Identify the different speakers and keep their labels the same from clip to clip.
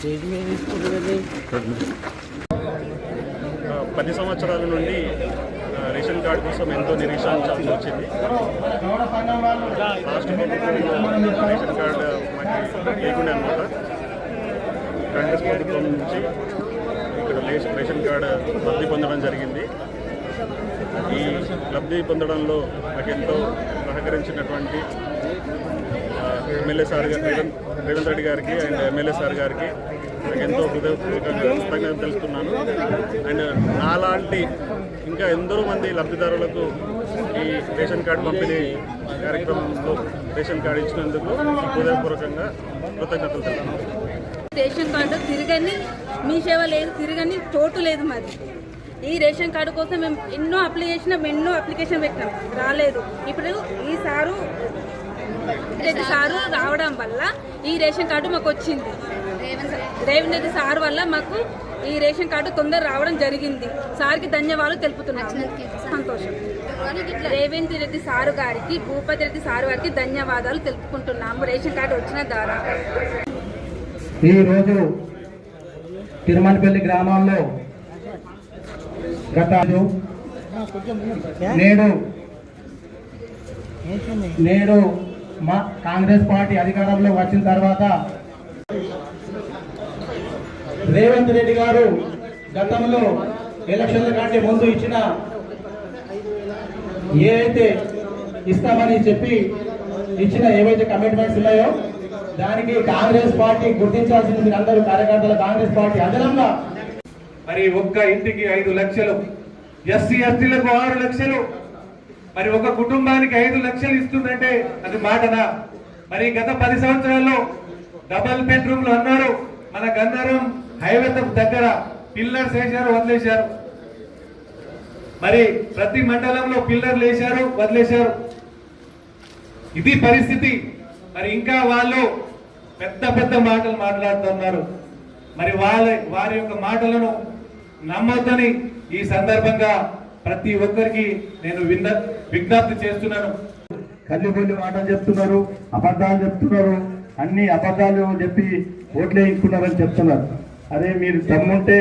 Speaker 1: Stage మీద తీసుకుంటుంది
Speaker 2: పది సంవత్సరాల నుండి రేషన్ కార్డు కోసం ఎంతో నిరీక్షించాల్సి వచ్చింది. రాష్ట్ర ప్రభుత్వం రేషన్ కార్డు మాకు లేకుండా అనమాట కాంగ్రెస్ ప్రభుత్వం నుంచి ఇక్కడ రేషన్ కార్డు లబ్ధి పొందడం జరిగింది. ఈ లబ్ధి పొందడంలో నాకు ఎంతో సహకరించినటువంటి ఎమ్మెల్యే సార్ రేవంత్ రేవంత్ రెడ్డి గారికి అండ్ ఎమ్మెల్యే సార్ గారికి నాకు ఎంతో హృదయపూర్వకంగా కృతజ్ఞత తెలుస్తున్నాను అండ్ నాలాంటి ఇంకా ఎందరో మంది లబ్ధిదారులకు ఈ రేషన్ కార్డు పంపిణీ కార్యక్రమంలో రేషన్ కార్డు ఇచ్చినందుకు హృదయపూర్వకంగా కృతజ్ఞతలు తెలుపుతున్నాను.
Speaker 3: రేషన్ కార్డు తిరగని మీ సేవ లేదు తిరగని చోటు లేదు మాది ఈ రేషన్ కార్డు కోసం మేము ఎన్నో అప్లై చేసినాం ఎన్నో అప్లికేషన్ పెట్టినాం. రాలేదు. ఇప్పుడు ఈ సారు రెడ్డి సారు రావడం వల్ల ఈ రేషన్ కార్డు మాకు వచ్చింది. రేవంత్ రెడ్డి సార్ వల్ల మాకు ఈ రేషన్ కార్డు తొందర రావడం జరిగింది. సార్కి ధన్యవాదాలు తెలుపుతున్నాను సంతోషం. రేవంత్ రెడ్డి సారు గారికి భూపతి రెడ్డి సారు గారికి ధన్యవాదాలు తెలుపుకుంటున్నాము. రేషన్ కార్డు వచ్చిన ద్వారా.
Speaker 4: ఈరోజు తిరుమలపల్లి గ్రామంలో గత నేడు నేడు మా కాంగ్రెస్ పార్టీ అధికారంలో వచ్చిన తర్వాత రేవంత్ రెడ్డి గారు గతంలో ఎలక్షన్ల కంటే ముందు ఇచ్చిన ఏవైతే ఇస్తామని చెప్పి ఇచ్చిన ఏవైతే కమిట్మెంట్స్ ఉన్నాయో దానికి కాంగ్రెస్ పార్టీ గుర్తించాల్సింది మీరు అందరూ కార్యకర్తలు కాంగ్రెస్ పార్టీ అదనంగా.
Speaker 5: మరి ఒక్క ఇంటికి ఐదు లక్షలు ఎస్సీ ఎస్టీలకు ఆరు లక్షలు మరి ఒక కుటుంబానికి ఐదు లక్షలు ఇస్తుందంటే అది మాటనా? మరి గత పది సంవత్సరాల్లో డబల్ బెడ్రూమ్లు అన్నారు. మన గన్నారం హైవే దగ్గర పిల్లర్స్ వేశారు వదిలేశారు. మరి ప్రతి మండలంలో పిల్లర్లు వేశారు వదిలేశారు. ఇది పరిస్థితి. మరి ఇంకా వాళ్ళు పెద్ద పెద్ద మాటలు మాట్లాడుతున్నారు. మరి వాళ్ళ వారి యొక్క మాటలను నమ్మొద్దని ఈ సందర్భంగా ప్రతి ఒక్కరికి నేను విన్న విజ్ఞప్తి చేస్తున్నాను.
Speaker 4: కల్లిబొల్లి మాటలు చెప్తున్నారు అబద్ధాలు చెప్తున్నారు అన్ని అబద్ధాలు చెప్పి ఓట్లు వేయించుకున్నారని చెప్తున్నారు. అదే మీరు దమ్ముంటే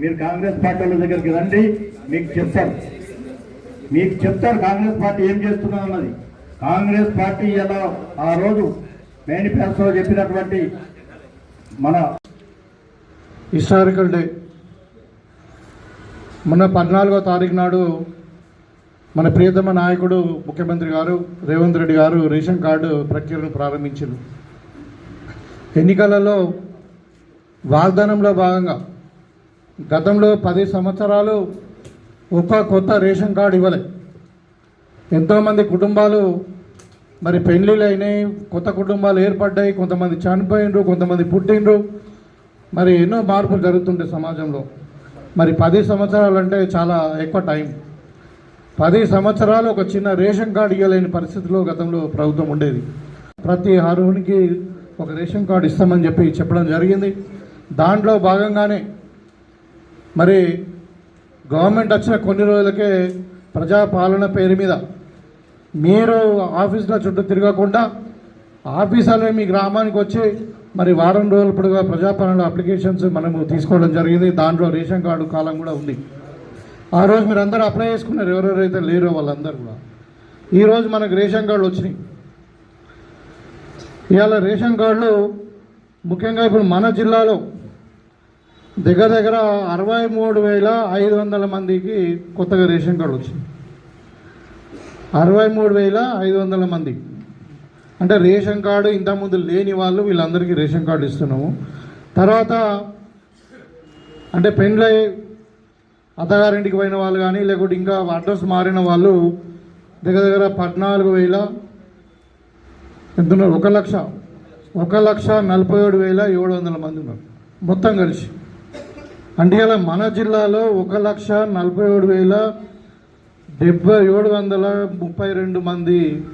Speaker 4: మీరు కాంగ్రెస్ పార్టీ వాళ్ళ దగ్గరికి రండి మీకు చెప్తారు. మీకు చెప్తారు కాంగ్రెస్ పార్టీ ఏం చేస్తున్నారు అన్నది. కాంగ్రెస్ పార్టీ ఎలా ఆ రోజు మేనిఫెస్టో చెప్పినటువంటి మన
Speaker 6: హిస్టారికల్ డే మొన్న పద్నాలుగో తారీఖు నాడు మన ప్రియతమ నాయకుడు ముఖ్యమంత్రి గారు రేవంత్ రెడ్డి గారు రేషన్ కార్డు ప్రక్రియను ప్రారంభించారు. ఎన్నికలలో వాగ్దానంలో భాగంగా గతంలో పది సంవత్సరాలు ఒక కొత్త రేషన్ కార్డు ఇవ్వలే. ఎంతోమంది కుటుంబాలు మరి పెళ్ళిళ్ళు అయినాయి కొత్త కుటుంబాలు ఏర్పడ్డాయి కొంతమంది చనిపోయిండ్రు కొంతమంది పుట్టిండ్రు. మరి ఎన్నో మార్పులు జరుగుతుంటాయి సమాజంలో. మరి పది సంవత్సరాలు అంటే చాలా ఎక్కువ టైం. పది సంవత్సరాలు ఒక చిన్న రేషన్ కార్డు ఇవ్వలేని పరిస్థితిలో గతంలో ప్రభుత్వం ఉండేది. ప్రతి అర్హునికి ఒక రేషన్ కార్డు ఇస్తామని చెప్పి చెప్పడం జరిగింది. దాంట్లో భాగంగానే మరి గవర్నమెంట్ వచ్చిన కొన్ని రోజులకే ప్రజాపాలన పేరు మీద మీరు ఆఫీసుల చుట్టూ తిరగకుండా ఆఫీసర్లే మీ గ్రామానికి వచ్చి మరి వారం రోజుల పొడుగా అప్లికేషన్స్ మనము తీసుకోవడం జరిగింది. దాంట్లో రేషన్ కార్డు కాలం కూడా ఉంది. ఆ రోజు మీరు అందరూ అప్లై చేసుకున్నారు. ఎవరెవరైతే లేరో వాళ్ళందరూ కూడా. ఈరోజు మనకు రేషన్ కార్డులు వచ్చినాయి. ఇవాళ రేషన్ కార్డులు ముఖ్యంగా ఇప్పుడు మన జిల్లాలో దగ్గర దగ్గర అరవై మూడు వేల ఐదు వందల మందికి కొత్తగా రేషన్ కార్డు వచ్చింది. అరవై మూడు వేల ఐదు వందల మంది. అంటే రేషన్ కార్డు ఇంతకుముందు లేని వాళ్ళు వీళ్ళందరికీ రేషన్ కార్డు ఇస్తున్నాము. తర్వాత అంటే పెండ్లై అత్తగారింటికి పోయిన వాళ్ళు కానీ లేకుంటే ఇంకా అడ్రస్ మారిన వాళ్ళు దగ్గర దగ్గర పద్నాలుగు వేల ఎంత ఉన్నారు ఒక లక్ష. ఒక లక్ష నలభై ఏడు వేల ఏడు వందల మంది ఉన్నారు. మొత్తం కలిసి. అంటే ఇలా మన జిల్లాలో ఒక లక్ష నలభై ఏడు వేల డెబ్బై ఏడు వందల ముప్పై రెండు మంది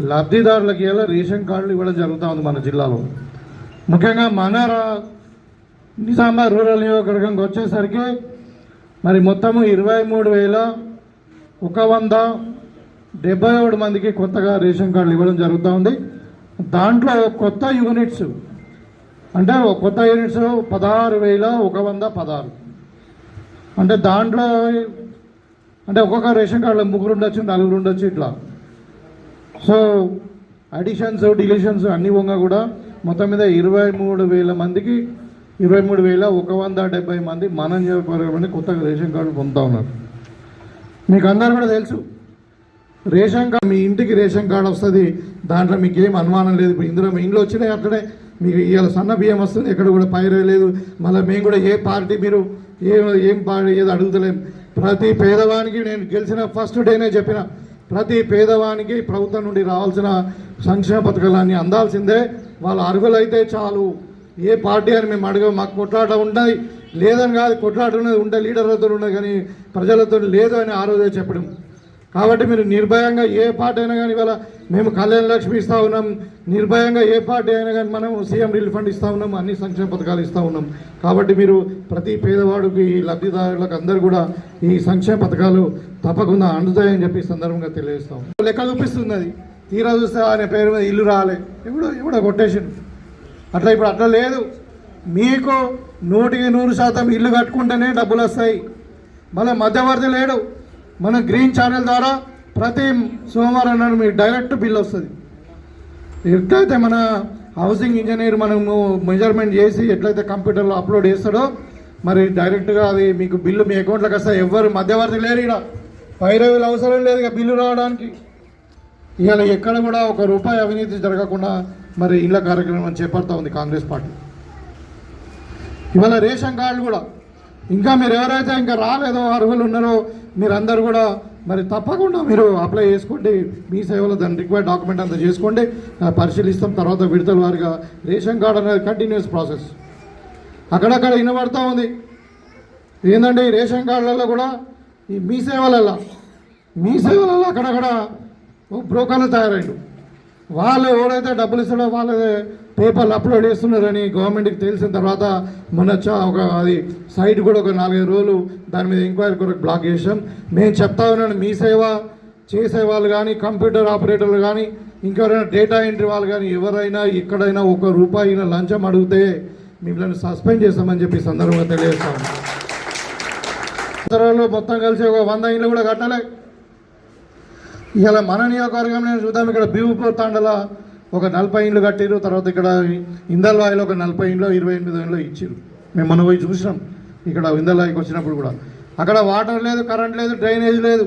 Speaker 6: లబ్ధిదారులకి ఇలా రేషన్ కార్డులు ఇవ్వడం జరుగుతూ ఉంది మన జిల్లాలో. ముఖ్యంగా మన నిజామాబాద్ రూరల్ నియోజకవర్గంకి వచ్చేసరికి మరి మొత్తము ఇరవై మూడు వేల ఒక వంద డెబ్బై ఏడు మందికి కొత్తగా రేషన్ కార్డులు ఇవ్వడం జరుగుతూ ఉంది. దాంట్లో కొత్త యూనిట్స్ అంటే కొత్త యూనిట్స్ పదహారు వేల ఒక వంద పదహారు. అంటే దాంట్లో అంటే ఒక్కొక్క రేషన్ కార్డులో ముగ్గురు ఉండొచ్చు నలుగురు ఉండొచ్చు ఇట్లా. సో అడిషన్స్ డిలీషన్స్ అన్ని వంగ కూడా మొత్తం మీద ఇరవై మూడు వేల మందికి ఇరవై మూడు వేల ఒక వంద డెబ్బై మంది మనం మంది కొత్తగా రేషన్ కార్డు పొందుతా ఉన్నారు. మీకు అందరు కూడా తెలుసు రేషన్ కార్డు మీ ఇంటికి రేషన్ కార్డు వస్తుంది దాంట్లో మీకు ఏం అనుమానం లేదు. ఇప్పుడు ఇందులో మీ ఇంట్లో వచ్చినాయి అక్కడే మీకు ఇవాళ సన్న బియ్యం వస్తుంది ఎక్కడ కూడా పైరే లేదు. మళ్ళీ మేము కూడా ఏ పార్టీ మీరు ఏ ఏం పార్టీ ఏదో అడుగుతలేం. ప్రతి పేదవానికి నేను గెలిచిన ఫస్ట్ డేనే చెప్పిన ప్రతి పేదవానికి ప్రభుత్వం నుండి రావాల్సిన సంక్షేమ పథకాలన్నీ అందాల్సిందే. వాళ్ళు అర్హులైతే చాలు. ఏ పార్టీ అని మేము అడగం మాకు కొట్లాట ఉండదు లేదని కాదు కొట్లాట ఉన్నది లీడర్లతో ఉండదు కానీ ప్రజలతో లేదు అని ఆ రోజే చెప్పడం. కాబట్టి మీరు నిర్భయంగా ఏ పార్టీ అయినా కానీ ఇవాళ మేము కళ్యాణ లక్ష్మి ఇస్తా ఉన్నాం నిర్భయంగా ఏ పార్టీ అయినా కానీ మనం సీఎం రిలీఫ్ ఫండ్ ఇస్తా ఉన్నాం అన్ని సంక్షేమ పథకాలు ఇస్తూ ఉన్నాం. కాబట్టి మీరు ప్రతి పేదవాడికి ఈ లబ్ధిదారులకు అందరూ కూడా ఈ సంక్షేమ పథకాలు తప్పకుండా అందుతాయని చెప్పి సందర్భంగా తెలియజేస్తాం లెక్క చూపిస్తుంది అది. తీరా చూస్తే ఆయన పేరు మీద ఇల్లు రాలే. ఇప్పుడు ఇప్పుడు కొటేషన్ అట్లా ఇప్పుడు అట్లా లేదు. మీకు నూటికి నూరు శాతం ఇల్లు కట్టుకుంటేనే డబ్బులు వస్తాయి. మళ్ళీ మధ్యవర్తి లేడు. మన గ్రీన్ ఛానల్ ద్వారా ప్రతి సోమవారం నాడు మీకు డైరెక్ట్ బిల్ వస్తుంది. ఎట్లయితే మన హౌసింగ్ ఇంజనీర్ మనము మెజర్మెంట్ చేసి ఎట్లయితే కంప్యూటర్లో అప్లోడ్ చేస్తాడో మరి డైరెక్ట్గా అది మీకు బిల్లు మీ అకౌంట్లోకి వస్తే ఎవ్వరు మధ్యవర్తి లేరు ఇక్కడ పైరవీలు అవసరం లేదు ఇక బిల్లు రావడానికి. ఇవాళ ఎక్కడ కూడా ఒక రూపాయి అవినీతి జరగకుండా మరి ఇళ్ళ కార్యక్రమం చేపడతా ఉంది కాంగ్రెస్ పార్టీ. ఇవాళ రేషన్ కార్డులు కూడా ఇంకా మీరు ఎవరైతే ఇంకా రాలేదో అర్హులు ఉన్నారో మీరందరూ కూడా మరి తప్పకుండా మీరు అప్లై చేసుకోండి. మీ సేవలో దాని రిక్వైర్డ్ డాక్యుమెంట్ అంతా చేసుకోండి. పరిశీలిస్తాం. తర్వాత విడతల వారిగా రేషన్ కార్డు అనేది కంటిన్యూస్ ప్రాసెస్. అక్కడక్కడ వినబడతా ఉంది. ఏంటంటే ఈ రేషన్ కార్డులలో కూడా ఈ మీ సేవలలో మీ సేవలలో అక్కడక్కడ బ్రోకర్లు తయారైండు వాళ్ళు ఎవరైతే డబ్బులు ఇస్తాడో వాళ్ళు పేపర్లు అప్లోడ్ చేస్తున్నారని గవర్నమెంట్కి తెలిసిన తర్వాత మొన్న చా ఒక అది సైట్ కూడా ఒక నాలుగైదు రోజులు దాని మీద ఎంక్వైరీ కొరకు బ్లాక్ చేసాం మేము చెప్తా ఉన్నాను మీ సేవ చేసే వాళ్ళు కానీ కంప్యూటర్ ఆపరేటర్లు కానీ ఇంకెవరైనా డేటా ఎంట్రీ వాళ్ళు కానీ ఎవరైనా ఎక్కడైనా ఒక రూపాయి లంచం అడిగితే మిమ్మల్ని సస్పెండ్ చేస్తామని చెప్పి సందర్భంగా తెలియజేస్తాం. మొత్తం కలిసి ఒక వంద ఇండ్లు కూడా కట్టలే. ఇలా మన నియోజకవర్గం నేను చూద్దాం ఇక్కడ బీవుపూర్ తాండల ఒక నలభై ఇండ్లు కట్టిరు తర్వాత ఇక్కడ ఇందల్వాయిలో ఒక నలభై ఇండ్లు ఇరవై ఎనిమిది ఇండ్లు ఇచ్చిరు మేము మనం పోయి చూసినాం ఇక్కడ ఇందల్వాయికి వచ్చినప్పుడు కూడా. అక్కడ వాటర్ లేదు కరెంట్ లేదు డ్రైనేజ్ లేదు.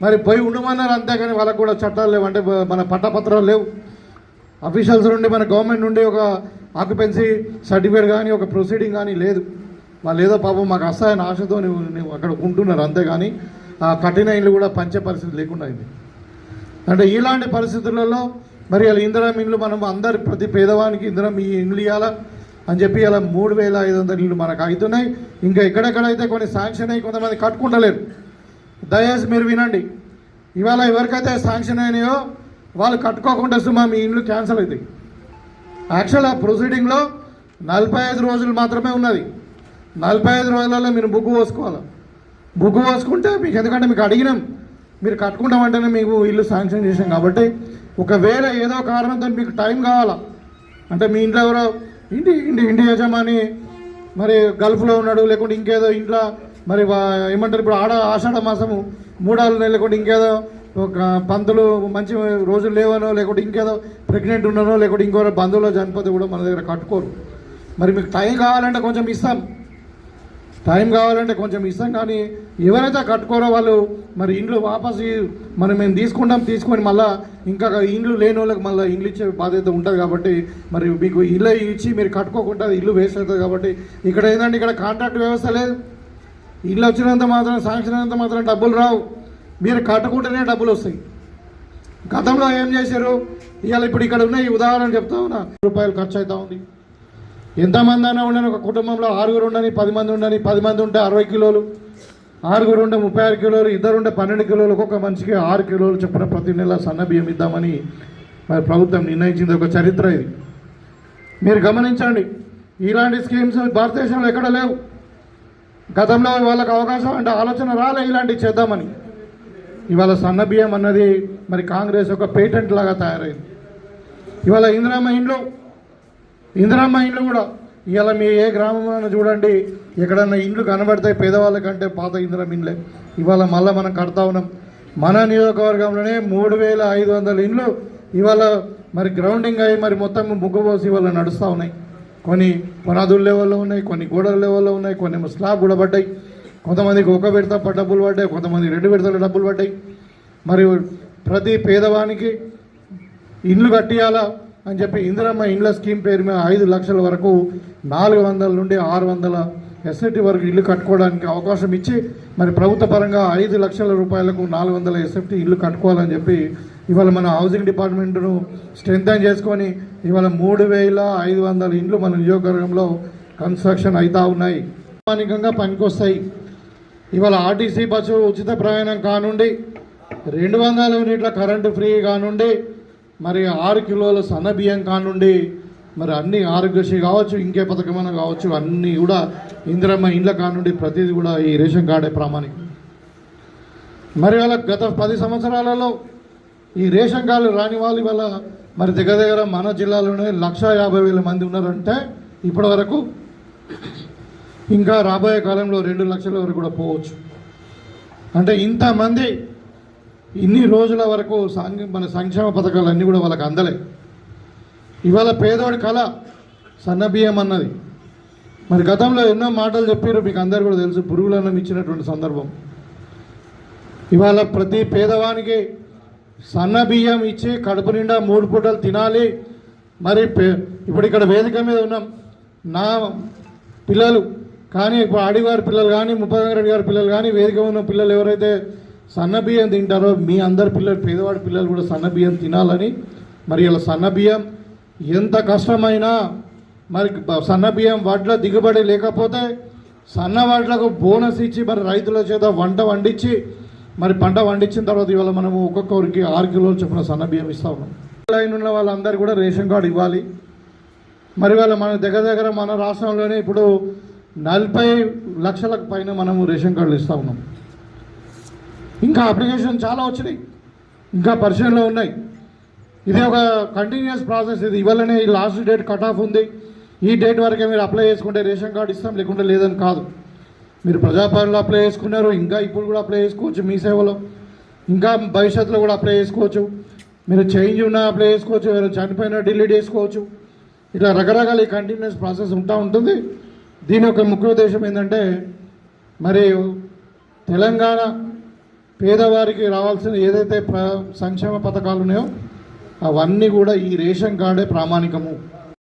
Speaker 6: మరి పోయి ఉండమన్నారు అంతేకాని వాళ్ళకు కూడా చట్టాలు లేవు అంటే మన పట్టపత్రాలు లేవు. అఫీషియల్స్ నుండి మన గవర్నమెంట్ నుండి ఒక ఆక్యుపెన్సీ సర్టిఫికేట్ కానీ ఒక ప్రొసీడింగ్ కానీ లేదు. వాళ్ళు ఏదో పాపం మాకు వస్తాయని ఆశతో నువ్వు నువ్వు అక్కడ ఉంటున్నారు అంతేగాని ఆ కఠిన ఇల్లు కూడా పంచే పరిస్థితి లేకుండా అయింది. అంటే ఇలాంటి పరిస్థితులలో మరి ఇలా ఇందిరం ఇల్లు మనం అందరి ప్రతి పేదవానికి ఇందిరం ఈ ఇండ్లు ఇవ్వాలా అని చెప్పి అలా మూడు వేల ఐదు వందల ఇల్లు మనకు అవుతున్నాయి. ఇంకా ఎక్కడెక్కడైతే కొన్ని శాంక్షన్ అయ్యి కొంతమంది కట్టుకుంటలేరు. దయచేసి మీరు వినండి. ఇవాళ ఎవరికైతే శాంక్షన్ అయినాయో వాళ్ళు కట్టుకోకుండా సుమా మీ ఇండ్లు క్యాన్సిల్ అవుతాయి యాక్చువల్ ఆ ప్రొసీడింగ్లో నలభై ఐదు రోజులు మాత్రమే ఉన్నది. నలభై ఐదు రోజులలో మీరు బుక్ పోసుకోవాలి? బుక్ పోసుకుంటే మీకు ఎందుకంటే మీకు అడిగినాం. మీరు కట్టుకుంటామంటేనే మీకు ఇల్లు శాంక్షన్ చేసాం కాబట్టి ఒకవేళ ఏదో కారణంతో మీకు టైం కావాలా? అంటే మీ ఇంట్లో ఎవరో ఇంటి ఇంటి ఇంటి యజమాని మరి గల్ఫ్లో ఉన్నాడు లేకుంటే ఇంకేదో ఇంట్లో మరి ఏమంటారు ఇప్పుడు ఆడ ఆషాఢ మాసము మూడాలు లేకుంటే ఇంకేదో ఒక పంతులు మంచి రోజులు లేవనో లేకుంటే ఇంకేదో ప్రెగ్నెంట్ ఉన్నానో లేకుంటే ఇంకో బంధువులో చనిపోతే కూడా మన దగ్గర కట్టుకోరు. మరి మీకు టైం కావాలంటే కొంచెం ఇస్తాం. టైం కావాలంటే కొంచెం ఇస్తాం కానీ ఎవరైతే కట్టుకోరో వాళ్ళు మరి ఇండ్లు వాపస్ మనం మరి మేము తీసుకుంటాం తీసుకొని మళ్ళీ ఇంకా ఇండ్లు లేని వాళ్ళకి మళ్ళీ ఇండ్లు ఇచ్చే బాధ్యత ఉంటుంది కాబట్టి మరి మీకు ఇల్లు ఇచ్చి మీరు కట్టుకోకుండా ఇల్లు వేస్ట్ అవుతుంది కాబట్టి ఇక్కడ ఏంటంటే ఇక్కడ కాంట్రాక్ట్ వ్యవస్థ లేదు. ఇల్లు వచ్చినంత మాత్రం శాంక్షన్ అయినంత మాత్రం డబ్బులు రావు. మీరు కట్టుకుంటేనే డబ్బులు వస్తాయి. గతంలో ఏం చేశారు? ఇవాళ ఇప్పుడు ఇక్కడ ఉన్న ఈ ఉదాహరణ చెప్తా ఉన్నా. రూపాయలు ఖర్చు అవుతా ఉంది. ఎంతమంది అయినా ఉండని ఒక కుటుంబంలో ఆరుగురు ఉండని పది మంది ఉండని పది మంది ఉంటే అరవై కిలోలు ఆరుగురు ఉండే ముప్పై ఆరు కిలోలు ఇద్దరు ఉండే పన్నెండు కిలోలు ఒక్కొక్క మనిషికి ఆరు కిలోలు చొప్పున ప్రతి నెల సన్న బియ్యం ఇద్దామని మరి ప్రభుత్వం నిర్ణయించింది. ఒక చరిత్ర ఇది. మీరు గమనించండి ఇలాంటి స్కీమ్స్ భారతదేశంలో ఎక్కడ లేవు. గతంలో వాళ్ళకి అవకాశం అంటే ఆలోచన రాలే ఇలాంటివి చేద్దామని. ఇవాళ సన్న బియ్యం అన్నది మరి కాంగ్రెస్ ఒక పేటెంట్ లాగా తయారైంది. ఇవాళ ఇందిరామ్మ ఇంట్లో ఇందిరమ్మ ఇండ్లు కూడా. ఇవాళ మీ ఏ గ్రామంలో చూడండి ఎక్కడన్నా ఇండ్లు కనబడతాయి పేదవాళ్ళ కంటే పాత ఇందిరమ్మ ఇండ్లే. ఇవాళ మళ్ళీ మనం కడతా ఉన్నాం. మన నియోజకవర్గంలోనే మూడు వేల ఐదు వందల ఇండ్లు ఇవాళ మరి గ్రౌండింగ్ అయ్యి మరి మొత్తం ముగ్గు పోసి ఇవాళ నడుస్తూ ఉన్నాయి. కొన్ని పునాదుల లెవెల్లో ఉన్నాయి కొన్ని గోడల లెవెల్లో ఉన్నాయి కొన్ని స్లాబ్ కూడా పడ్డాయి. కొంతమందికి ఒక విడత డబ్బులు పడ్డాయి కొంతమంది రెండు విడతల డబ్బులు పడ్డాయి. మరియు ప్రతి పేదవానికి ఇండ్లు కట్టియాలా? అని చెప్పి ఇందిరమ్మ ఇండ్ల స్కీమ్ పేరు మీద ఐదు లక్షల వరకు నాలుగు వందల నుండి ఆరు వందల ఎస్ఎఫ్టీ వరకు ఇల్లు కట్టుకోవడానికి అవకాశం ఇచ్చి మరి ప్రభుత్వ పరంగా ఐదు లక్షల రూపాయలకు నాలుగు వందల ఎస్ఎఫ్టీ ఇల్లు కట్టుకోవాలని చెప్పి ఇవాళ మన హౌసింగ్ డిపార్ట్మెంట్ను స్ట్రెంథన్ చేసుకొని ఇవాళ మూడు వేల ఐదు వందల ఇండ్లు మన నియోజకవర్గంలో కన్స్ట్రక్షన్ అవుతా ఉన్నాయి. ప్రామాణికంగా పనికొస్తాయి. ఇవాళ ఆర్టీసీ బస్సు ఉచిత ప్రయాణం కానుండి రెండు వందల యూనిట్ల కరెంటు ఫ్రీ కానుండి మరి ఆరు కిలోల సన్న బియ్యం కానుండి మరి అన్ని ఆరోగ్యశ్రీ కావచ్చు ఇంకే పథకమైన కావచ్చు అన్నీ కూడా ఇందిరమ్మ ఇండ్ల కానుండి ప్రతిదీ కూడా ఈ రేషన్ కార్డే ప్రామాణికం. మరి వాళ్ళ గత పది సంవత్సరాలలో ఈ రేషన్ కార్డు రాని వాళ్ళు ఇవాళ మరి దగ్గర దగ్గర మన జిల్లాలోనే లక్ష యాభై వేల మంది ఉన్నారంటే ఇప్పటి వరకు ఇంకా రాబోయే కాలంలో రెండు లక్షల వరకు కూడా పోవచ్చు. అంటే ఇంతమంది ఇన్ని రోజుల వరకు సాంఘ మన సంక్షేమ పథకాలు అన్నీ కూడా వాళ్ళకి అందలే. ఇవాళ పేదోడి కళ సన్నబియ్యం అన్నది. మరి గతంలో ఎన్నో మాటలు చెప్పారు మీకు అందరు కూడా తెలుసు పురుగులన్నం ఇచ్చినటువంటి సందర్భం. ఇవాళ ప్రతి పేదవానికి సన్న బియ్యం ఇచ్చి కడుపు నిండా మూడు పూటలు తినాలి. మరి పే- ఇప్పుడు ఇక్కడ వేదిక మీద ఉన్నాం. నా పిల్లలు కానీ ఇప్పుడు ఆడివారి పిల్లలు కానీ ముప్పగారెడ్డి గారి పిల్లలు కానీ వేదిక ఉన్న పిల్లలు ఎవరైతే సన్న బియ్యం తింటారో మీ అందరి పిల్లలు పేదవాడి పిల్లలు కూడా సన్న బియ్యం తినాలని. మరి ఇలా సన్న బియ్యం ఎంత కష్టమైనా మరి సన్న బియ్యం వడ్ల దిగుబడి లేకపోతే సన్న వడ్లకు బోనస్ ఇచ్చి మరి రైతుల చేత వంట వండించి మరి పంట వండించిన తర్వాత ఇవాళ మనము ఒక్కొక్కరికి ఆరు కిలోలు చొప్పున సన్న బియ్యం ఇస్తా ఉన్నాం. లైన్ ఉన్న వాళ్ళందరూ కూడా రేషన్ కార్డు ఇవ్వాలి. మరి వాళ్ళ మన దగ్గర దగ్గర మన రాష్ట్రంలోనే ఇప్పుడు నలభై లక్షలకు పైన మనము రేషన్ కార్డులు ఇస్తా ఉన్నాం. ఇంకా అప్లికేషన్ చాలా వచ్చినాయి. ఇంకా పరిశీలనలో ఉన్నాయి. ఇది ఒక కంటిన్యూస్ ప్రాసెస్ ఇది. ఇవాళనే ఈ లాస్ట్ డేట్ కట్ ఆఫ్ ఉంది. ఈ డేట్ వరకే మీరు అప్లై చేసుకుంటే రేషన్ కార్డు ఇస్తాం లేకుంటే లేదని కాదు. మీరు ప్రజాపాలనలో అప్లై చేసుకున్నారు ఇంకా ఇప్పుడు కూడా అప్లై చేసుకోవచ్చు మీ సేవలో. ఇంకా భవిష్యత్తులో కూడా అప్లై చేసుకోవచ్చు. మీరు చేంజ్ ఉన్నా అప్లై చేసుకోవచ్చు మీరు చనిపోయినా డిలీట్ చేసుకోవచ్చు. ఇట్లా రకరకాల ఈ కంటిన్యూస్ ప్రాసెస్ ఉంటా ఉంటుంది. దీని యొక్క ముఖ్య ఉద్దేశం ఏంటంటే మరి తెలంగాణ పేదవారికి రావాల్సిన ఏదైతే ప్ర సంక్షేమ పథకాలు ఉన్నాయో అవన్నీ కూడా ఈ రేషన్ కార్డే ప్రామాణికము.